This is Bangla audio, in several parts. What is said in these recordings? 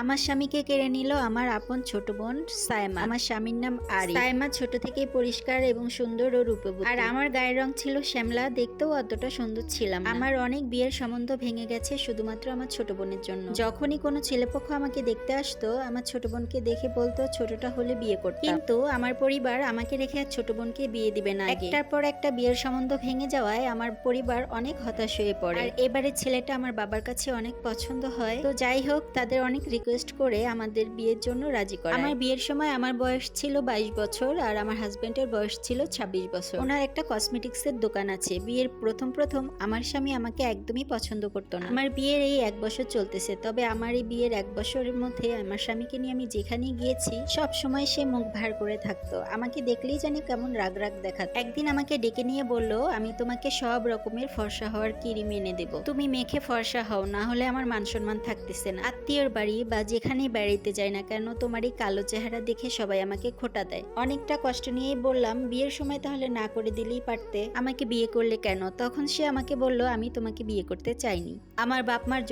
আমার স্বামীকে কেড়ে নিল আমার আপন ছোট বোন সায়মা। আমার স্বামীর নাম আরি সায়মা ছোট থেকেই পরিষ্কার এবং সুন্দর ও রূপবতী। আর আমার গায়ের রং ছিল শ্যামলা দেখতেও অতটা সুন্দর ছিলাম আমার অনেক বিয়ের সম্বন্ধ ভেঙে গেছে শুধুমাত্র আমার ছোট বোনের জন্য। যখনই কোনো ছেলেপক্ষ আমাকে দেখতে আসতো আমার ছোট বোনকে দেখে বলতো ছোটটা হলে বিয়ে করতাম। কিন্তু আমার পরিবার আমাকে রেখে আর ছোট বোনকে বিয়ে দিবে না একটার পর একটা বিয়ের সম্বন্ধ ভেঙে যাওয়ায় আমার পরিবার অনেক হতাশ হয়ে পড়ে। আর এবারে ছেলেটা আমার বাবার কাছে অনেক পছন্দ হয়। তো যাই হোক তাদের অনেক রিকোয়েস্ট করে আমাদের বিয়ের জন্য রাজি করে আমার বিয়ের সময় আমার বয়স ছিল বাইশ বছর আর আমার হাজবেন্ডের বয়স ছিল ছাব্বিশ বছর। ওনার একটা কসমেটিক্স এর দোকান আছে। বিয়ের প্রথম প্রথম আমার স্বামী আমাকে একদমই পছন্দ করতো না। আমার বিয়ের এই এক বছর চলতেছে তবে আমার এই বিয়ের এক বছরের মধ্যে আমার স্বামীকে নিয়ে আমি যেখানে গিয়েছি সব সময় সে মুখ ভার করে থাকতো। আমাকে দেখলেই জানি কেমন রাগ রাগ দেখাতো। একদিন আমাকে ডেকে নিয়ে বলল আমি তোমাকে সব রকমের ফর্সা হওয়ার কিরিম এনে দেবো। তুমি মেখে ফর্সা হও না হলে আমার মান সম্মান থাকতেছে না। আত্মীয়র বাড়ি বা যেখানেই বেড়াইতে যাই না কেন, তোমার এই কালো চেহারা দেখে সবাই আমাকে খোটা দেয়। অনেকটা কষ্ট নিয়েই বললাম, বিয়ের সময় তাহলে না করে দিলেই পারতে। আমাকে বিয়ে করলে কেন? তখন সে আমাকে বলল, আমি তোমাকে বিয়ে করতে চাইনি। আমার বাপ মার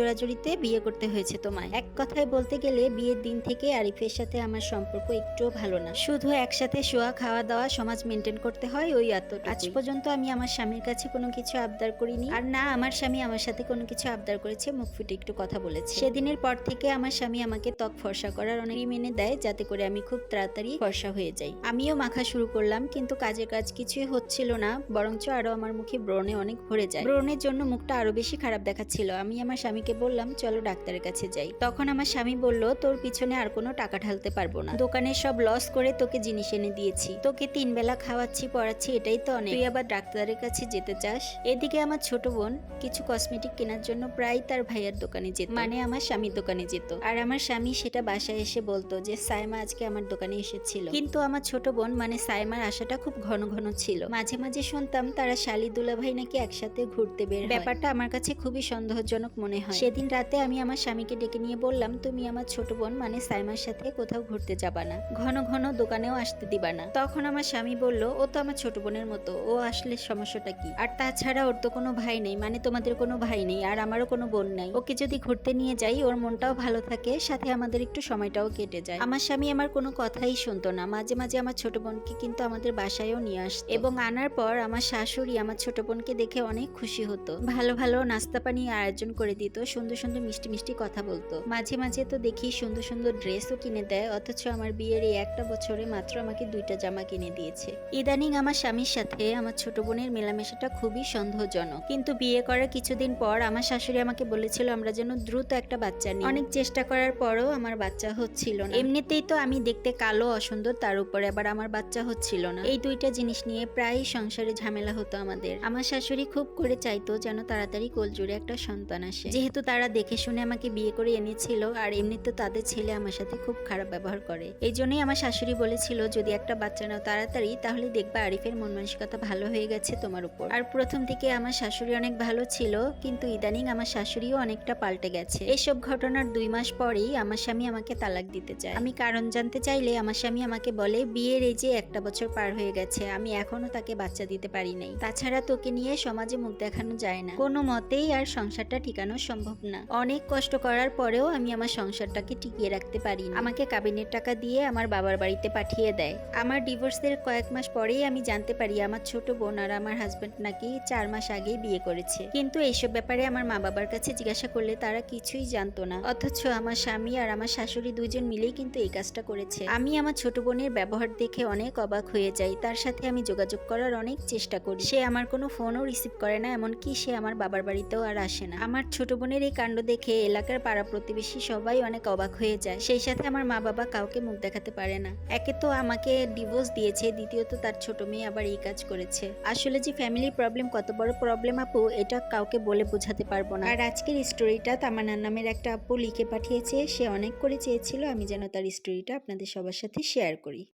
বিয়ে করতে হয়েছে তোমায়। এক কথায় বলতে গেলে বিয়ের দিন থেকে আরিফের সাথে আমার সম্পর্ক একটুও ভালো না। শুধু একসাথে শোয়া, খাওয়া, দাওয়া সমাজ মেনটেন করতে হয় ওই এত আজ পর্যন্ত আমি আমার স্বামীর কাছে কোনো কিছু আবদার করিনি। আর না, আমার স্বামী আমার সাথে কোনো কিছু আবদার করেছে, মুখ ফুটে একটু কথা বলেছে। সেদিনের পর থেকে আমার স্বামী আমাকে ত্বক ফর্সা করার অনেক মেনে দেয়, যাতে করে আমি খুব তাড়াতাড়ি ফর্সা হয়ে যাই। আমিও মাখা শুরু করলাম, কিন্তু কাজের কাজ কিছুই হচ্ছিল না, বরঞ্চ আরও আমার মুখে ব্রণে অনেক ভরে যায়। ব্রণের জন্য মুখটা আরও বেশি খারাপ দেখাচ্ছিল। আমি আমার স্বামীকে বললাম, চলো ডাক্তারের কাছে যাই। তখন আমার স্বামী বলল, তোর পিছনে আর কোনো টাকা ঢালতে পারব না। দোকানের সব লস করে তোকে জিনিস এনে দিয়েছি। তোকে তিন বেলা খাওয়াচ্ছি, পড়াচ্ছি, এটাই তো অনেক। তুই আবার ডাক্তারের কাছে যেতে চাস? এদিকে আমার ছোট বোন কিছু কসমেটিক কেনার জন্য প্রায় তার ভাইয়ের দোকানে যেত। মানে আমার স্বামীর দোকানে যেত। আর আমার স্বামী সেটা বাসায় এসে বলতো যে, সাইমা আজকে আমার দোকানে এসেছিল। কিন্তু আমার ছোট বোন মানে সাইমার আশাটা খুব ঘন ঘন ছিল। মাঝে মাঝে শুনতাম তারা শালি দুলা ভাই নাকি একসাথে ঘুরতে বের ব্যাপারটা আমার কাছে খুবই সন্দেহজনক মনে হয়। সেদিন রাতে আমি আমার স্বামীকে ডেকে নিয়ে বললাম তুমি আমার ছোট বোন মানে সাইমার সাথে কোথাও ঘুরতে যাবা না। ঘন ঘন দোকানেও আসতে দিবা না। তখন আমার স্বামী বলল, ও তো আমার ছোট বোনের মতো, ও আসলে সমস্যাটা কি? আর তাছাড়া ওর তো কোনো ভাই নেই মানে তোমাদের কোনো ভাই নেই, আর আমারও কোনো বোন নাই। ওকে যদি ঘুরতে নিয়ে যাই, ওর মনটাও ভালো থাকে, সাথে আমাদের একটু সময়টাও কেটে যায়। আমার স্বামী আমার কোনো কথাই শুনতো না। মাঝে মাঝে আমার ছোট বোনকে কিন্তু আমাদের বাসায়ও নিয়ে আসতো। এবং আনার পর আমার শাশুড়ি আমার ছোট বোনকে দেখে অনেক খুশি হতো। ভালো ভালো নাস্তা পানি আয়োজন করে দিত, সুন্দর সুন্দর মিষ্টি মিষ্টি কথা বলতো। মাঝে মাঝে তো দেখি সুন্দর সুন্দর ড্রেসও কিনে দেয়, অথচ আমার বিয়ের এই একটা বছরে মাত্র আমাকে দুইটা জামা কিনে দিয়েছে। ইদানিং আমার স্বামীর সাথে আমার ছোট বোনের মেলামেশাটা খুবই সন্দেহজনক। কিন্তু বিয়ে করার কিছুদিন পর আমার শাশুড়ি আমাকে বলেছিল, আমরা যেন দ্রুত একটা বাচ্চা নিই। অনেক চেষ্টা করার পরও আমার বাচ্চা হচ্ছিল না। এমনিতেই তো আমি দেখতে কালো, অসুন্দর, তার উপরে আবার আমার বাচ্চা হচ্ছিল না। এই দুইটা জিনিস নিয়ে প্রায়ই সংসারে ঝামেলা হতো আমাদের। আমার শাশুড়ি খুব করে চাইতো যেন তাড়াতাড়ি কোলজুড়ে একটা সন্তান আসে। যেহেতু তারা দেখে শুনে আমাকে বিয়ে করে এনেছিল আর এমনিতে তাদের ছেলে আমার সাথে খুব খারাপ ব্যবহার করে। এই জন্যই আমার শাশুড়ি বলেছিল, যদি একটা বাচ্চা নাও তাড়াতাড়ি, তাহলে দেখবা আরিফের মন মানসিকতা ভালো হয়ে গেছে তোমার উপর। আর প্রথম থেকে আমার শাশুড়ি অনেক ভালো ছিল, কিন্তু ইদানিং আমার শাশুড়িও অনেকটা পাল্টে গেছে। এসব ঘটনার দুই মাস পরেই আমার স্বামী আমাকে তালাক দিতে চায়। আমি কারণ জানতে চাইলে আমার স্বামী আমাকে বলে, বিয়ের এই যে একটা বছর পার হয়ে গেছে, আমি এখনও তাকে বাচ্চা দিতে পারি নাই। তাছাড়া তোকে নিয়ে সমাজে মুখ দেখানো যায় না। কোনো মতেই আর সংসারটা ঠিকানো সম্ভব না। অনেক কষ্ট করার পরেও আমি আমার সংসারটাকে টিকিয়ে রাখতে পারি আমাকে কাবিনের টাকা দিয়ে আমার বাবার বাড়িতে পাঠিয়ে দেয়। আমার ডিভোর্সের কয়েক মাস পরেই আমি জানতে পারি আমার ছোট বোন আর আমার হাজবেন্ড নাকি চার মাস আগেই বিয়ে করেছে। কিন্তু এইসব ব্যাপারে আমার মা বাবার কাছে জিজ্ঞাসা করলে তারা কিছুই জানতো না। অথচ আমার স্বামী আর আমার শাশুড়ি দুজন মিলেই কিন্তু এই কাজটা করেছে। আমি আমার ছোট বোনের ব্যবহার দেখে অনেক অবাক হয়ে যাই। তার সাথে আমি যোগাযোগ করার অনেক চেষ্টা করি। সে আমার কোনো ফোনও রিসিভ করে না, এমনকি সে আমার বাবার বাড়িতেও আর আসে না। আমার ছোট বোনের এই কাণ্ড দেখে এলাকার পাড়া প্রতিবেশী সবাই অনেক অবাক হয়ে যায়। সেই সাথে আমার মা বাবা কাউকে মুখ দেখাতে পারে না। একে তো আমাকে ডিভোর্স দিয়েছে, দ্বিতীয়ত তার ছোট মেয়ে আবার এই কাজ করেছে। আসলে যে ফ্যামিলি প্রবলেম কত বড় প্রবলেম আপু, এটা কাউকে বলে বোঝাতে পারব না। আর আজকের স্টোরিটা তামান্নার নামের একটা আপু লিখে পাঠিয়েছে। সে অনেক করে চেয়েছিল, আমি যেন তার স্টোরিটা আপনাদের সবার সাথে শেয়ার করি।